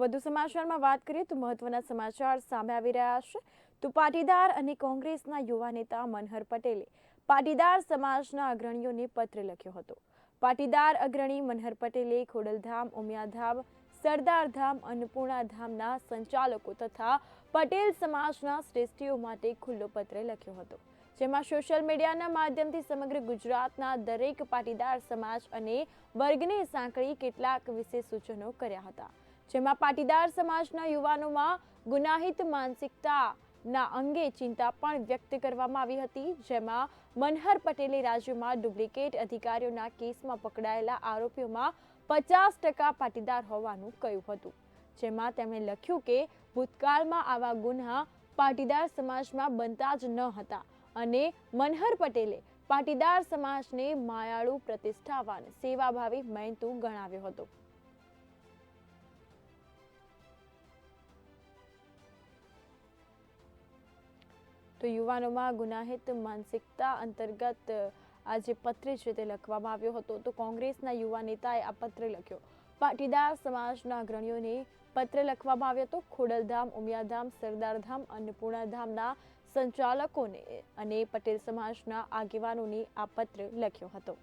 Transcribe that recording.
વધુ સમાચારમાં વાત કરીએ તો મહત્વના સમાચાર સામે આવી રહ્યા છે. તો પાટીદાર અને કોંગ્રેસના યુવા નેતા મનહર પટેલે પાટીદાર સમાજના અગ્રણીઓને પત્ર લખ્યો હતો. પાટીદાર અગ્રણી મનહર પટેલે ખોડલધામ, ઉમિયાધામ, સરદારધામ, અન્નપૂર્ણાધામના સંચાલકો તથા પટેલ સમાજના શ્રેષ્ઠીઓ માટે ખુલ્લો પત્ર લખ્યો હતો. જેમાં સોશિયલ મીડિયાના માધ્યમથી સમગ્ર ગુજરાતના દરેક પાટીદાર સમાજ અને વર્ગને સાંકળી કેટલાક વિશેષ સૂચનો કર્યા હતા. જેમાં પાટીદાર સમાજના યુવાનોમાં ગુનાહિત માનસિકતા ના અંગે ચિંતા પણ વ્યક્ત કરવામાં આવી હતી, જેમાં મનહર પટેલે રાજ્યમાં ડુપ્લિકેટ અધિકારીઓના કેસમાં પકડાયેલા આરોપીઓમાં પચાસ ટકા પાટીદાર હોવાનું કહ્યું હતું. જેમાં તેમણે લખ્યું કે, ભૂતકાળમાં આવા ગુન્હા પાટીદાર સમાજમાં બનતા જ ન હતા અને મનહર પટેલે પાટીદાર સમાજને માયાળુ, પ્રતિષ્ઠાવાન, સેવાભાવી મહેનતુ ગણાવ્યો હતો. તો યુવાનોમાં ગુનાહિત માનસિકતા અંતર્ગત આ જે પત્ર છે તે લખવામાં આવ્યો હતો. તો કોંગ્રેસના યુવા નેતાએ આ પત્ર લખ્યો. પાટીદાર સમાજના અગ્રણીઓને પત્ર લખવામાં આવ્યો હતો. ખોડલધામ, ઉમિયાધામ, સરદારધામ, અન્નપૂર્ણાધામના સંચાલકોને અને પટેલ સમાજના આગેવાનોને આ પત્ર લખ્યો હતો.